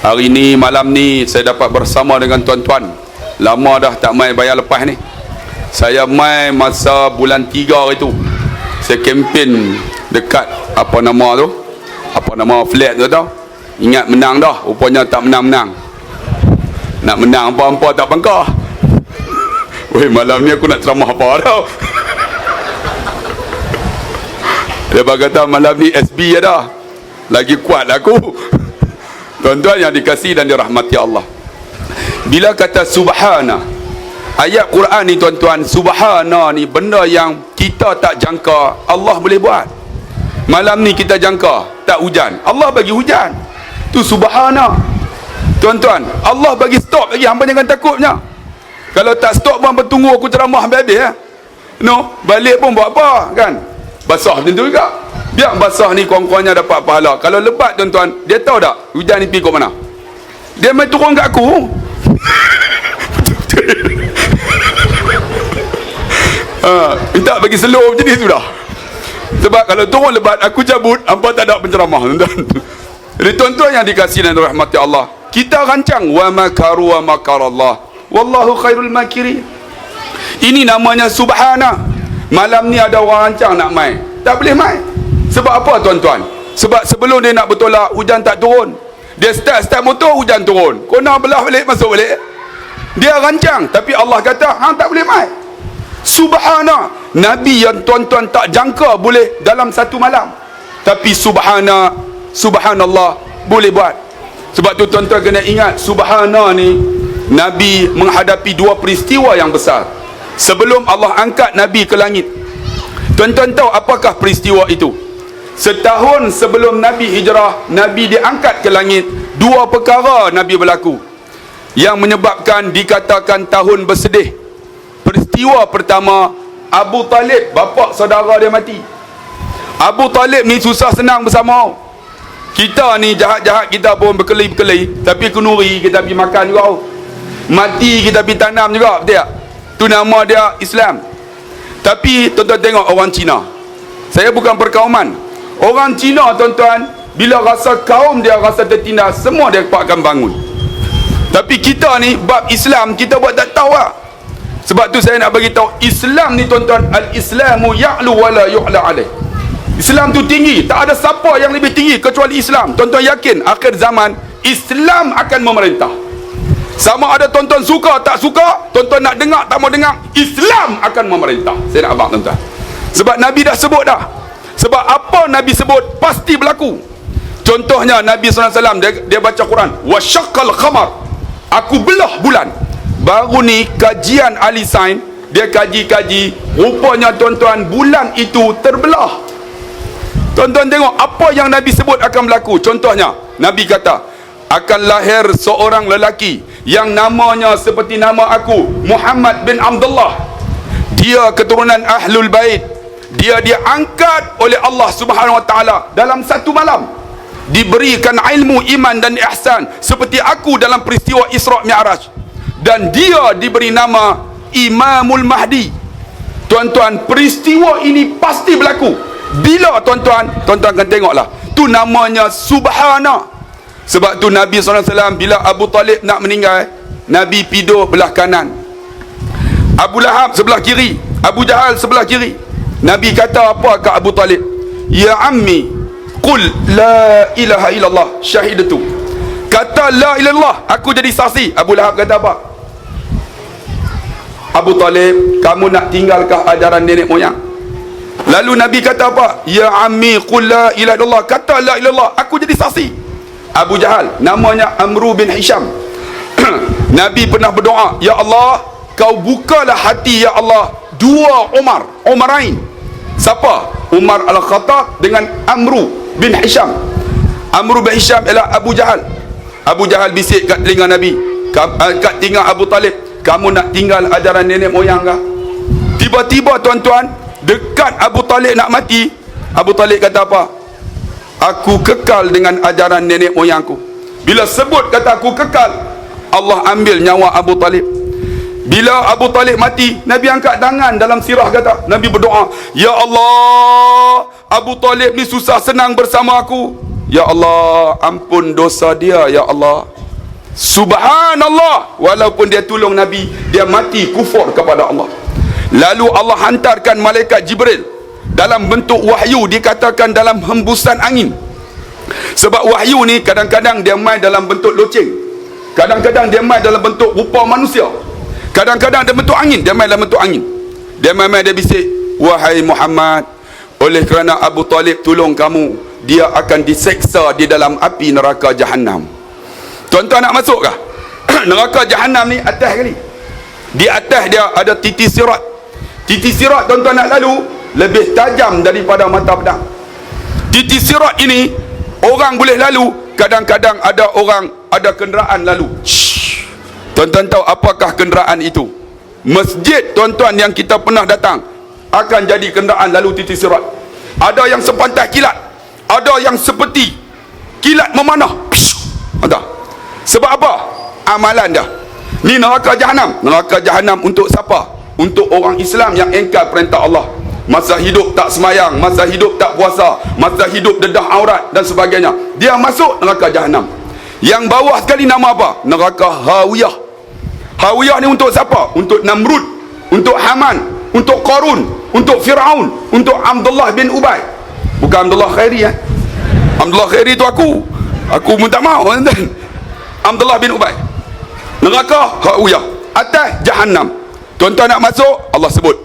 Hari ni malam ni saya dapat bersama dengan tuan-tuan. Lama dah tak main bayar lepas ni. Saya main masa bulan 3 hari tu. Saya kempen dekat apa nama tu? Apa nama flat tu tau? Ingat menang dah, rupanya tak menang-menang. Nak menang apa-apa tak bangkah. Weh malam ni aku nak ceramah apa tau. Dia berkata malam ni SB dah. Lagi kuat aku. Tuan-tuan yang dikasih dan dirahmati Allah. Bila kata subhana. Ayat Quran ni tuan-tuan. Subhana ni benda yang kita tak jangka. Allah boleh buat. Malam ni kita jangka. Tak hujan. Allah bagi hujan. Tu subhana. Tuan-tuan. Allah bagi stop lagi. Hamba jangan takutnya. Kalau tak stop pun bertunggu aku ceramah habis-habis ya. No, balik pun buat apa kan? Basah macam tu juga. Biar basah ni kurang-kurangnya dapat pahala. Kalau lebat tuan-tuan, dia tahu tak hujan ni pergi ke mana? Dia main turun kat aku. ha, minta bagi slow macam ni sudah. Sebab kalau turun lebat, aku cabut, hampa tak ada penceramah tuan-tuan. Jadi tuan-tuan yang dikasih dan rahmati Allah, kita rancang wa makaru wa makarallah. Wallahu khairul makirin. Ini namanya subhana. Malam ni ada orang rancang nak main. Tak boleh main. Sebab apa tuan-tuan? Sebab sebelum dia nak bertolak, hujan tak turun. Dia start-start motor, hujan turun. Kona belah balik, masuk balik. Dia rancang. Tapi Allah kata, hang tak boleh main. Subhana. Nabi yang tuan-tuan tak jangka boleh dalam satu malam. Tapi subhana, subhanallah, boleh buat. Sebab tu tuan-tuan kena ingat, subhana ni, Nabi menghadapi dua peristiwa yang besar. Sebelum Allah angkat Nabi ke langit. Tuan-tuan tahu apakah peristiwa itu? Setahun sebelum Nabi hijrah, Nabi diangkat ke langit. Dua perkara Nabi berlaku. Yang menyebabkan dikatakan tahun bersedih. Peristiwa pertama, Abu Talib, bapa saudara dia mati. Abu Talib ni susah senang bersama. Kita ni jahat-jahat kita pun berkeli-berkeli. Tapi kenuri kita pergi makan juga. Mati kita pergi tanam juga. Betul tak? Tu nama dia Islam. Tapi tuan-tuan tengok orang Cina. Saya bukan perkauman. Orang Cina tuan-tuan, bila rasa kaum dia rasa tertindas, semua dia akan bangun. Tapi kita ni, bab Islam, kita buat tak tahu lah. Sebab tu saya nak bagi tahu Islam ni tuan-tuan, al-Islamu ya'lu wa la yu'la alaih. Islam tu tinggi, tak ada siapa yang lebih tinggi kecuali Islam. Tuan-tuan yakin akhir zaman Islam akan memerintah. Sama ada tuan-tuan suka tak suka, tuan-tuan nak dengar tak mau dengar, Islam akan memerintah. Saya nak abang tuan-tuan. Sebab Nabi dah sebut dah. Sebab apa Nabi sebut pasti berlaku. Contohnya Nabi SAW dia, dia baca Quran, wasyaqqal khamar. Aku belah bulan. Baru ni kajian ahli sains dia kaji-kaji rupanya tuan-tuan bulan itu terbelah. Tuan-tuan tengok apa yang Nabi sebut akan berlaku. Contohnya, Nabi kata, akan lahir seorang lelaki yang namanya seperti nama aku Muhammad bin Abdullah dia keturunan Ahlul Bait dia diangkat oleh Allah Subhanahu Wa Taala dalam satu malam. Diberikan ilmu iman dan ihsan seperti aku dalam peristiwa Isra Mi'raj. Dan dia diberi nama Imamul Mahdi. Tuan-tuan peristiwa ini pasti berlaku. Bila tuan-tuan? Tuan-tuan akan tengoklah. Tu namanya subhana. Sebab tu Nabi SAW bila Abu Talib nak meninggal, Nabi pidur belah kanan. Abu Lahab sebelah kiri, Abu Jahal sebelah kiri. Nabi kata apa kat Abu Talib? Ya ammi, qul la ilaha illallah syahidatu. Kata la ilallah, aku jadi saksi. Abu Lahab kata apa? Abu Talib, kamu nak tinggalkah ajaran nenek moyang? Lalu Nabi kata apa? Ya ammi qul la ilaha illallah. Kata la ilallah, aku jadi saksi. Abu Jahal namanya Amru bin Hisham Nabi pernah berdoa Ya Allah kau bukalah hati Ya Allah dua Umar Umarain siapa? Umar Al-Khattab dengan Amru bin Hisham Amru bin Hisham ialah Abu Jahal Abu Jahal bisik kat telinga Nabi kat telinga Abu Talib kamu nak tinggal ajaran nenek moyang kah? tiba-tiba tuan-tuan dekat Abu Talib nak mati Abu Talib kata apa? aku kekal dengan ajaran nenek moyangku bila sebut kata aku kekal Allah ambil nyawa Abu Talib bila Abu Talib mati Nabi angkat tangan dalam sirah kata Nabi berdoa Ya Allah Abu Talib ni susah senang bersama aku. Ya Allah ampun dosa dia ya Allah. Subhanallah. Walaupun dia tolong Nabi Dia mati kufur kepada Allah. Lalu Allah hantarkan malaikat Jibril. Dalam bentuk wahyu Dikatakan dalam hembusan angin. Sebab wahyu ni kadang-kadang Dia main dalam bentuk loceng. Kadang-kadang dia main dalam bentuk rupa manusia Kadang-kadang dia bentuk angin Dia main dalam bentuk angin. Dia main-main dia bisik Wahai Muhammad Oleh kerana Abu Talib tolong kamu Dia akan diseksa di dalam api neraka Jahannam. Tuan-tuan nak masuk kah? neraka Jahannam ni atas kali. Di atas dia ada titi sirat. Titi sirat tuan-tuan nak lalu Lebih tajam daripada mata pedang. Titi sirat ini Orang boleh lalu Kadang-kadang ada orang Ada kenderaan lalu. Shhh. Tuan-tuan tahu apakah kenderaan itu? Masjid tuan-tuan yang kita pernah datang Akan jadi kenderaan lalu titi sirat. Ada yang sepantai kilat Ada yang seperti Kilat memanah. Ada. Sebab apa? Amalan dah. Ni neraka jahanam Neraka jahanam untuk siapa? Untuk orang Islam yang engkar perintah Allah. Masa hidup tak semayang Masa hidup tak puasa Masa hidup dedah aurat dan sebagainya. Dia masuk neraka jahanam Yang bawah sekali nama apa? Neraka Hawiyah Hawiyah ni untuk siapa? Untuk Namrud Untuk Haman Untuk Qarun Untuk Fir'aun Untuk Abdullah bin Ubay. Bukan Abdullah Khairi eh? Abdullah Khairi tu aku. Aku pun tak tuan Abdullah bin Ubay. Neraka Hawiyah Atas Jahannam. Tuan-tuan nak masuk? Allah sebut.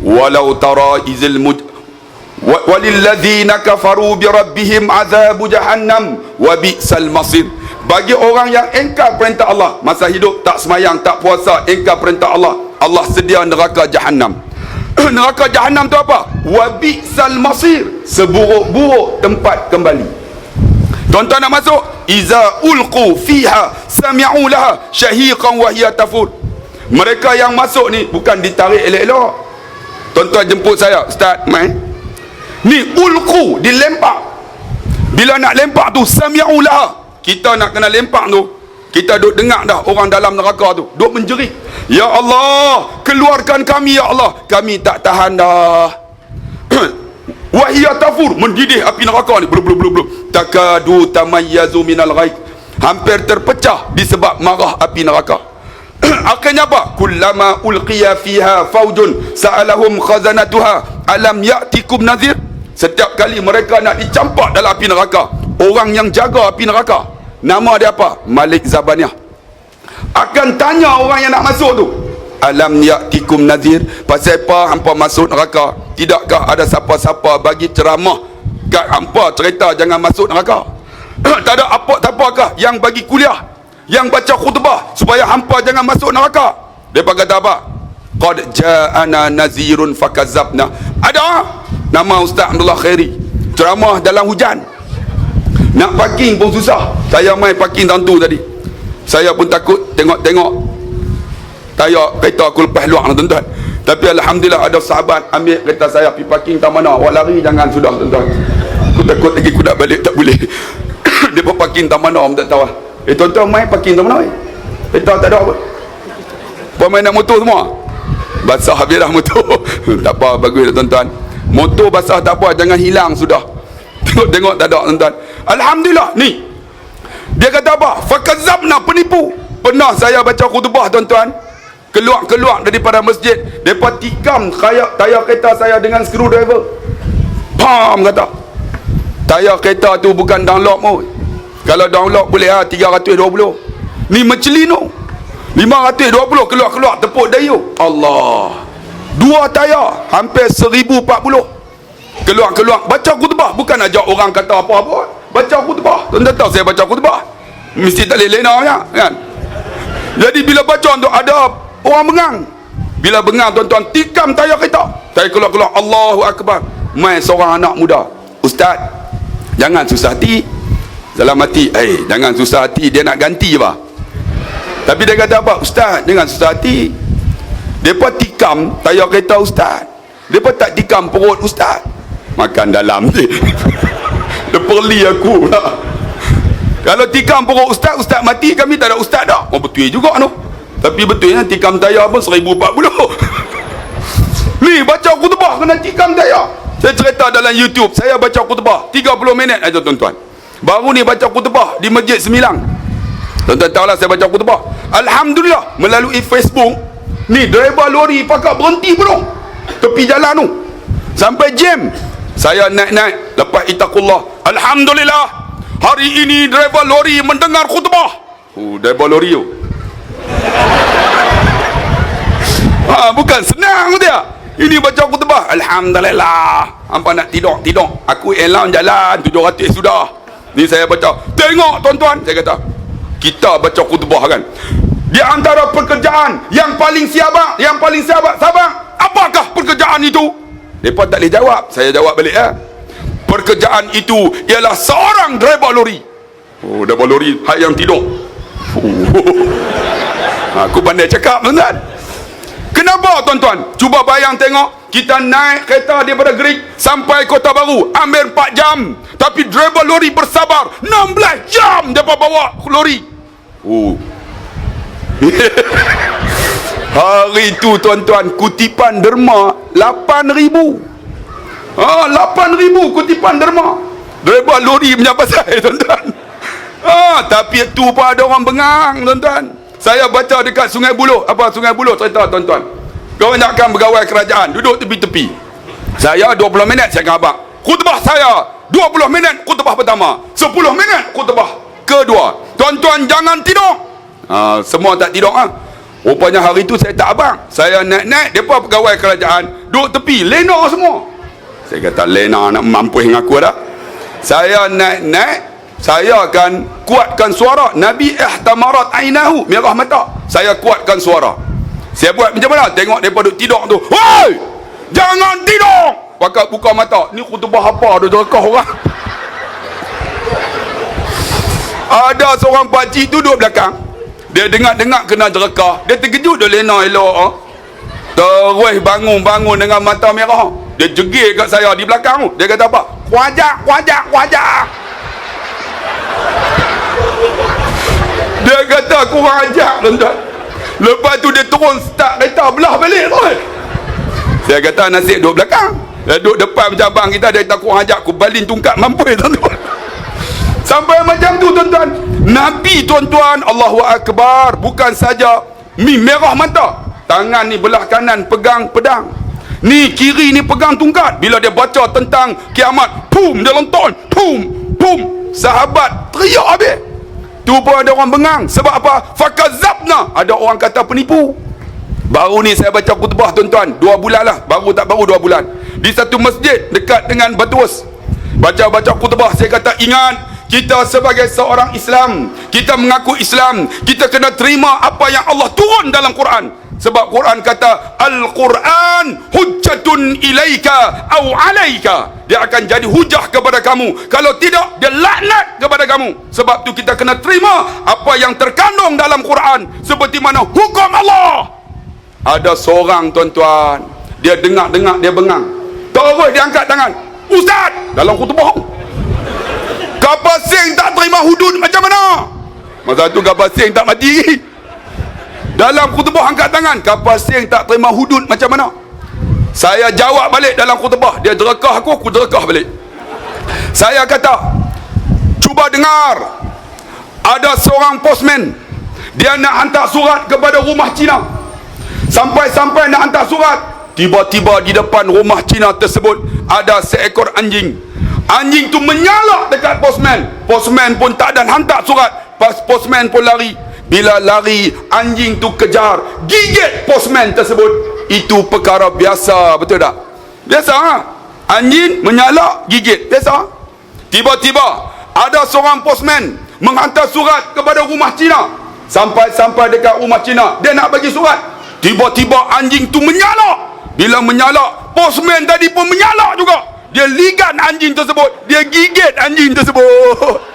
Walau tara izil muj wa- Walilladzina kafaru bi rabbihim azabu jahannam wa bi'sal masir bagi orang yang engkar perintah Allah masa hidup tak semayang tak puasa engkar perintah Allah Allah sedia neraka jahannam. Neraka jahannam tu apa? Wa bi'sal masir. Seburuk-buruk tempat kembali. Tuan-tuan nak masuk? Iza ulqu fiha Sami'u laha Syahiqan wahia tafur. Mereka yang masuk ni Bukan ditarik elok-elok. Tuan-tuan jemput saya Ustaz main Ni ulqu Dilempar. Bila nak lempak tu Sami'u laha Kita nak kena lempak tu. Kita duk dengar dah Orang dalam neraka tu. Duk menjerit Ya Allah Keluarkan kami ya Allah. Kami tak tahan dah. Wahia tafur mendidih api neraka ni. Blub blub blub takadu tamayyazu minal ghaib. Hampir terpecah disebab marah api neraka. Akhirnya apa? Kullama ulqiya fiha faujun sa'alahum khazanatuha. Alam ya'tikum nadhir setiap kali mereka nak dicampak dalam api neraka orang yang jaga api neraka. Nama dia apa? Malik Zabaniah. Akan tanya orang yang nak masuk tu. Alam ya'tikum nadhir pasal apa hampa masuk neraka? Tidakkah ada siapa-siapa bagi ceramah? Kat hampa cerita jangan masuk neraka. Tak ada apa tak apakah yang bagi kuliah? Yang baca khutbah supaya hampa jangan masuk neraka. Depa kata apa? Qad ja'ana nazirun fakazabna. Ada? Nama ustaz Abdullah Khairi. Ceramah dalam hujan nak parking pun susah. Saya main parking tentu tadi. Saya pun takut tengok-tengok. Tayar kereta aku lepas luar tuan-tuan. Tapi Alhamdulillah ada sahabat ambil kereta saya pergi parking tak mana. Awak lari jangan sudah tuan-tuan. Aku takut lagi aku nak balik tak boleh. Dia pun parking tak mana tak tahu eh tuan-tuan main parking tak mana eh? Kereta tak ada apa? Apa main nak motor semua? Basah habis dah motor. Tak apa bagus dah tuan-tuan. Motor basah tak apa jangan hilang sudah. Tengok-tengok tak ada tuan-tuan Alhamdulillah. Ni. Dia kata apa? Fakazabna penipu. Pernah saya baca khutbah tuan-tuan. Keluar-keluar daripada masjid. Mereka tikam tayar kereta saya dengan screwdriver. Pam kata. Tayar kereta tu bukan download pun kalau download boleh lah 320 ni mencelino 520 keluar-keluar tepuk dayu. Allah. Dua tayar hampir 1040 keluar-keluar baca khutbah. Bukan ajak orang kata apa-apa baca khutbah. Tuan-tuan tahu saya baca khutbah? Mesti tak lena kan? Jadi bila baca untuk ada orang bengang. Bila bengang tuan-tuan tikam tayar kereta. Tayar keluar-keluar Allahu Akbar. Main seorang anak muda. Ustaz jangan susah hati. Dalam hati eh jangan susah hati dia nak ganti bah. Tapi dia kata apa? Ustaz jangan susah hati. Mereka tikam tayar kereta Ustaz. Mereka tak tikam perut Ustaz. Makan dalam je dia perli aku pula kalau tikam perut Ustaz Ustaz mati kami tak ada Ustaz dah oh betul juga no? Tapi betulnya tikam tayar pun 1040 Ni baca khutbah kena tikam tayar Saya cerita dalam YouTube Saya baca khutbah 30 minit aja tuan-tuan Baru ni baca khutbah di Masjid Semilang. Tuan-tuan tahu lah saya baca khutbah. Alhamdulillah melalui Facebook ni driver lori pakat berhenti penuh tepi jalan tu. Sampai jam. Saya naik-naik lepas itakullah. Alhamdulillah hari ini driver lori mendengar khutbah. Oh, driver lori tu. Ha, bukan senang dia. Ini baca khutbah. Alhamdulillah. Hampa nak tidur, tidur. Aku elang jalan 700 sudah. Ni saya baca. Tengok tuan-tuan. Saya kata. Kita baca khutbah kan. Di antara pekerjaan yang paling siabak, yang paling siabak, sabar. Apakah pekerjaan itu? Mereka tak boleh jawab. Saya jawab balik ya. Pekerjaan itu ialah seorang driver lori. Oh, driver lori. Hai yang tidur. Oh. Aku pandai cakap tuan-tuan. Kenapa tuan-tuan? Cuba bayang tengok. Kita naik kereta daripada Gerik sampai Kota Baru. Ambil 4 jam. Tapi driver lori bersabar. 16 jam dia bawa lori. Oh. Hari itu tuan-tuan kutipan derma 8000. Ah, 8000 kutipan derma. Driver lori punya pasal tuan-tuan. Ah, tapi itu pun ada orang bengang tuan-tuan. Saya baca dekat Sungai Buloh. Apa Sungai Buloh cerita tuan-tuan. Kebanyakan pegawai kerajaan duduk tepi-tepi. Saya 20 minit saya abang. Khutbah saya 20 minit khutbah pertama. 10 minit khutbah kedua. Tuan-tuan jangan tidur. Ha, semua tak tidur ah. Ha? Rupanya hari itu saya tak abang. Saya naik-naik depa pegawai kerajaan duduk tepi lena semua. Saya kata lena nak mampu dengan aku dah. Saya naik-naik saya akan kuatkan suara Nabi ihtamarat ainahu merah mata. Saya kuatkan suara. Saya buat macam mana? Tengok depa duduk tidur tu. Woi! Jangan tidur! Pakat buka mata. Ni khutbah apa? Ada jerakah orang. Ada seorang pakcik duduk belakang. Dia dengar-dengar kena jerakah. Dia terkejut dia lena elok. Oh. Terus bangun-bangun dengan mata merah. Dia jegir kat saya di belakang tu. Dia kata apa? Wajak, wajak, wajak. Dia kata kurang ajak tuan-tuan. Lepas tu dia turun start kereta belah balik tu. Saya kata nasib duduk belakang. Dia duduk depan macam abang kita dia tak kurang ajak aku balin tungkat mampu tuan-tuan. Sampai macam tu tuan-tuan. Nabi tuan-tuan Allahu Akbar bukan saja mi merah mata. Tangan ni belah kanan pegang pedang. Ni kiri ni pegang tungkat. Bila dia baca tentang kiamat, pum dia lonton, pum, pum. Sahabat teriak habis. Tu pun ada orang bengang. Sebab apa? Fakazabna. Ada orang kata penipu. Baru ni saya baca khutbah tuan-tuan. Dua bulan lah. Baru tak baru dua bulan. Di satu masjid dekat dengan Batus. Baca-baca khutbah saya kata ingat. Kita sebagai seorang Islam. Kita mengaku Islam. Kita kena terima apa yang Allah turun dalam Quran. Sebab Quran kata Al-Quran hujjatun ilaika au alaika. Dia akan jadi hujah kepada kamu. Kalau tidak, dia laknat kepada kamu. Sebab tu kita kena terima apa yang terkandung dalam Quran. Seperti mana hukum Allah. Ada seorang tuan-tuan. Dia dengar-dengar, dia bengang. Terus dia angkat tangan. Ustaz! Dalam khutbah. Kapal sing tak terima hudud macam mana? Masa tu kapal sing tak mati. Dalam khutbah angkat tangan Kapal sing tak terima hudud macam mana? Saya jawab balik dalam khutbah. Dia derekah aku, aku derekah balik. Saya kata Cuba dengar. Ada seorang postman. Dia nak hantar surat kepada rumah Cina. Sampai-sampai nak hantar surat Tiba-tiba di depan rumah Cina tersebut Ada seekor anjing. Anjing tu menyalak dekat postman. Postman pun tak dan hantar surat. Postman pun lari bila lari anjing tu kejar gigit postman tersebut. Itu perkara biasa betul tak? Biasa ha? anjing menyalak gigit. Biasa. Tiba-tiba ada seorang postman menghantar surat kepada rumah Cina. Sampai-sampai dekat rumah Cina dia nak bagi surat. Tiba-tiba anjing tu menyalak bila menyalak postman tadi pun menyalak juga. Dia ligan anjing tersebut dia gigit anjing tersebut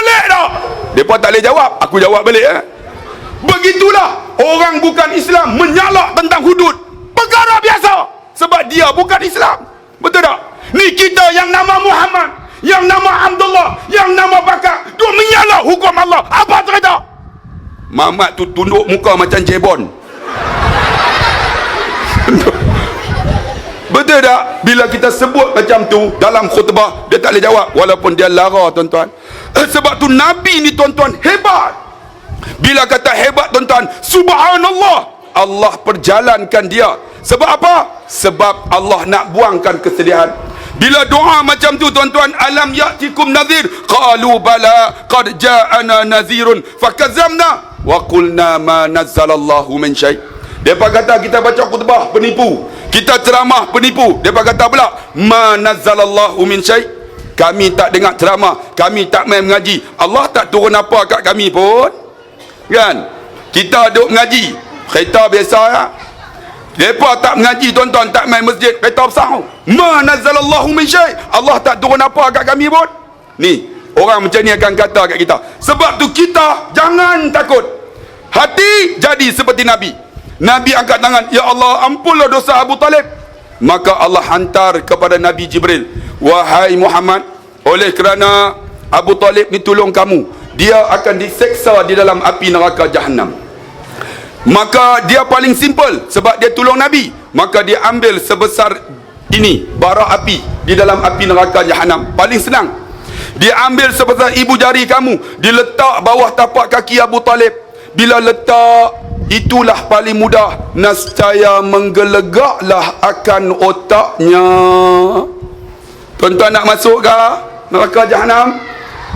pelik tak? Mereka tak boleh jawab. Aku jawab balik. Eh? Begitulah orang bukan Islam menyalak tentang hudud. Perkara biasa. Sebab dia bukan Islam. Betul tak? Ni kita yang nama Muhammad. Yang nama Abdullah. Yang nama Bakar. Dia menyalak hukum Allah. Apa cerita? Mamat tu tunduk muka macam jebon. Betul tak? Bila kita sebut macam tu dalam khutbah, dia tak boleh jawab walaupun dia lara tuan-tuan sebab tu nabi ni tuan-tuan hebat. Bila kata hebat tuan-tuan subhanallah. Allah perjalankan dia. Sebab apa? Sebab Allah nak buangkan kesedihan. Bila doa macam tu tuan-tuan alam ya'tikum nadhir? Qalu bala qad ja'ana nadhirun fakazamna wa qulna ma nazzalallahu min syai depa kata kita baca khutbah penipu kita ceramah penipu depa kata pula ma nazzalallahu min syai kami tak dengar ceramah. Kami tak main mengaji. Allah tak turun apa kat kami pun. Kan? Kita duduk mengaji. Kereta biasa ya? Mereka tak mengaji tuan-tuan Tak main masjid Kereta besar. Ma nazzalallahu min syai. Allah tak turun apa kat kami pun. Ni Orang macam ni akan kata kat kita. Sebab tu kita Jangan takut. Hati jadi seperti Nabi. Nabi angkat tangan Ya Allah ampunlah dosa Abu Talib. Maka Allah hantar kepada Nabi Jibril Wahai Muhammad Oleh kerana Abu Talib ni tolong kamu Dia akan diseksa di dalam api neraka Jahannam. Maka dia paling simple sebab dia tolong Nabi maka dia ambil sebesar ini bara api di dalam api neraka jahanam paling senang. Dia ambil sebesar ibu jari kamu diletak bawah tapak kaki Abu Talib. Bila letak itulah paling mudah. Nascaya menggelegaklah akan otaknya tuan-tuan nak masuk ke? Neraka jahanam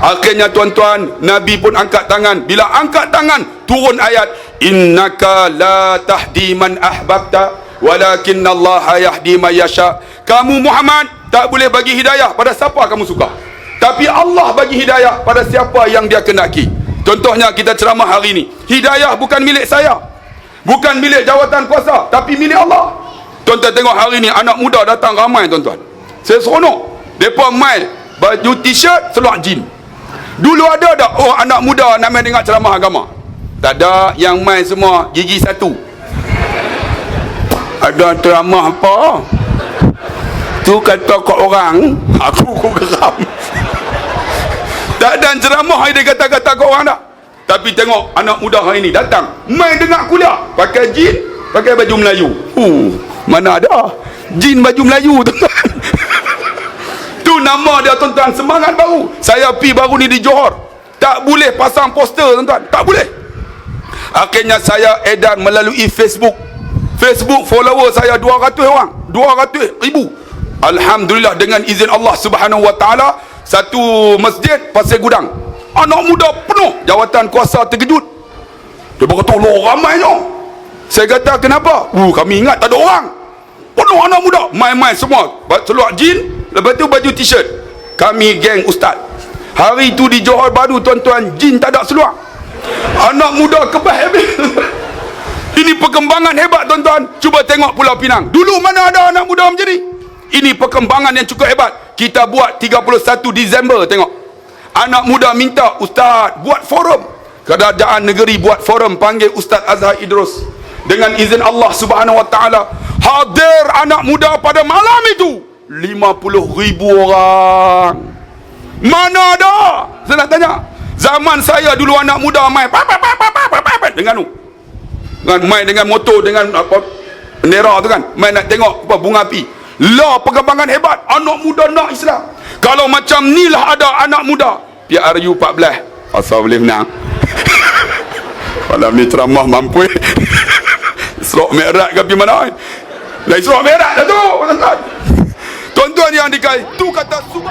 Akhirnya tuan-tuan Nabi pun angkat tangan. Bila angkat tangan Turun ayat Innaka la tahdi man ahbabta Walakin Allah yahdi man yasha. Kamu Muhammad Tak boleh bagi hidayah Pada siapa kamu suka. Tapi Allah bagi hidayah Pada siapa yang dia kenaki. Contohnya kita ceramah hari ini. Hidayah bukan milik saya. Bukan milik jawatan kuasa Tapi milik Allah. Tuan-tuan tengok hari ini Anak muda datang ramai tuan-tuan. Saya seronok Mereka main Baju t-shirt Seluar jin Dulu ada tak oh anak muda nak main dengar ceramah agama? Tak ada yang main semua gigi satu. Ada ceramah apa? Tu kata kau orang, aku ku geram. tak ada ceramah dia kata-kata kau orang tak. Tapi tengok anak muda hari ni datang main dengar kuliah pakai jin, pakai baju Melayu. Uh, mana ada? Jin baju Melayu tu nama dia tuan-tuan semangat baru. Saya pi baru ni di Johor. Tak boleh pasang poster tuan-tuan. Tak boleh. Akhirnya saya edan melalui Facebook. Facebook follower saya 200 orang. 200 ribu. Alhamdulillah dengan izin Allah subhanahu wa ta'ala satu masjid pasir gudang. Anak muda penuh jawatan kuasa terkejut. Dia berkata Allah ramainya saya kata kenapa? Uh, kami ingat tak ada orang. Penuh anak muda. Main-main semua. Seluar jin Lepas tu baju t-shirt. Kami geng ustaz. Hari tu di Johor Baru tuan-tuan Jin tak ada seluar. Anak muda kebah Ini perkembangan hebat tuan-tuan. Cuba tengok Pulau Pinang. Dulu mana ada anak muda macam ni? Ini perkembangan yang cukup hebat. Kita buat 31 Disember tengok. Anak muda minta Ustaz buat forum. Kerajaan negeri buat forum Panggil Ustaz Azhar Idrus. Dengan izin Allah subhanahu wa ta'ala Hadir anak muda pada malam itu. 50 50 ribu orang. Mana ada? Saya nak tanya. Zaman saya dulu anak muda main pa, pa, pa, pa, pa, pa, pa, pa, dengan tu dengan main dengan motor dengan apa bendera tu kan. Main nak tengok apa bunga api. Lah perkembangan hebat. Anak muda nak Islam. Kalau macam ni lah ada anak muda. PRU 14 asal boleh menang malam ni ceramah mampu. Serok merat ke pergi mana? Dah serok merat dah tu ಗೊಂದು ಅನಿ ಆಂಡಿಕಾಯಿ ತೂಕತ್ತ ಸುಮ